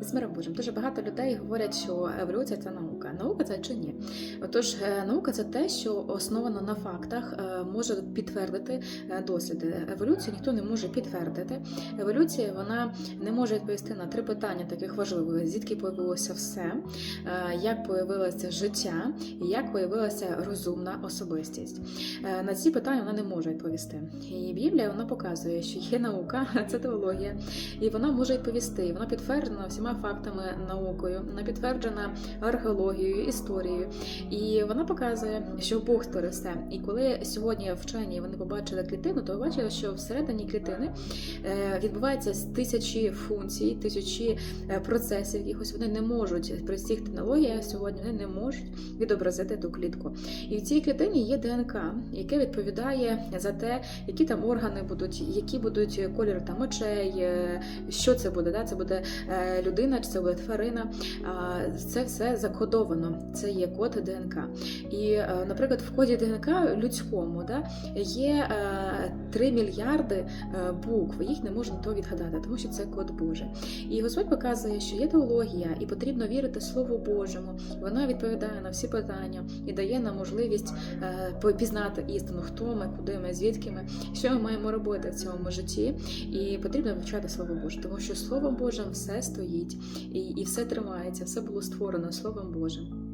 з миром Божим. Дуже багато людей говорять, що еволюція це наука. Наука це чи ні? Отож, е, наука це те, що основано на фактах, е, може підтвердити е, досліди. Еволюцію ніхто не може підтвердити. Еволюція вона не може відповісти на три питання, таких важливих: звідки появилося все, як появилося життя і як появилася розумна особистість. На ці питання вона не може відповісти. І Біблія вона показує, що є наука, це теологія, і вона може відповісти. Вона підтверджена всіма фактами наукою, вона підтверджена археологією, історією. І вона показує, що Бог створив все. І коли сьогодні вчені вони побачили клітину, то побачили, що всередині клітини е, відбуваються тисячі функцій, тисячі е, процесів, якихось вони не можуть при всіх технологіях сьогодні вони не можуть відобразити ту клітку. І в цій клітині є ДНК, яке відповідає за те, які там органи будуть, які будуть кольори там очей, е, що це буде. Да? Це буде е, людина, чи це буде тварина. Це все закодовано. Це є код ДНК. І, е, наприклад, в коді ДНК людському да, є 3 мільярди е, букв. Їх не можна то відгадати, тому що це код Божий. І Господь показує, що є теологія, і потрібно вірити Слову Божому. Вона відповідає на всі питання і дає нам можливість е, пізнати істину, хто ми, куди ми, звідки ми, що ми маємо робити в цьому житті. І потрібно вивчати Слово Боже, тому що Словом Божим все стоїть і, і все тримається, все було створено Словом Божим.